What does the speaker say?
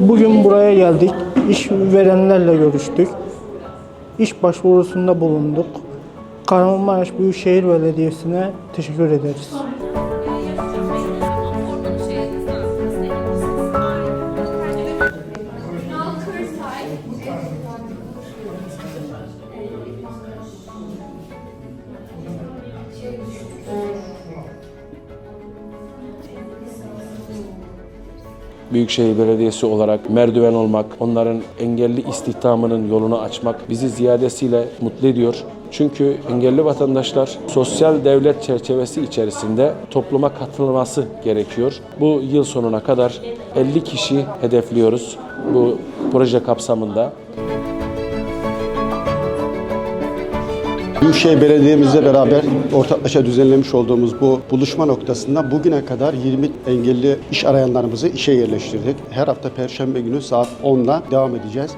Bugün buraya geldik. İş verenlerle görüştük. İş başvurusunda bulunduk. Kahramanmaraş Büyükşehir Belediyesi'ne teşekkür ederiz. Büyükşehir Belediyesi olarak merdiven olmak, onların engelli istihdamının yolunu açmak bizi ziyadesiyle mutlu ediyor. Çünkü engelli vatandaşlar sosyal devlet çerçevesi içerisinde topluma katılması gerekiyor. Bu yıl sonuna kadar 50 kişi hedefliyoruz bu proje kapsamında. Büyükşehir Belediye'mizle beraber ortaklaşa düzenlemiş olduğumuz bu buluşma noktasında bugüne kadar 20 engelli iş arayanlarımızı işe yerleştirdik. Her hafta Perşembe günü saat 10'da devam edeceğiz.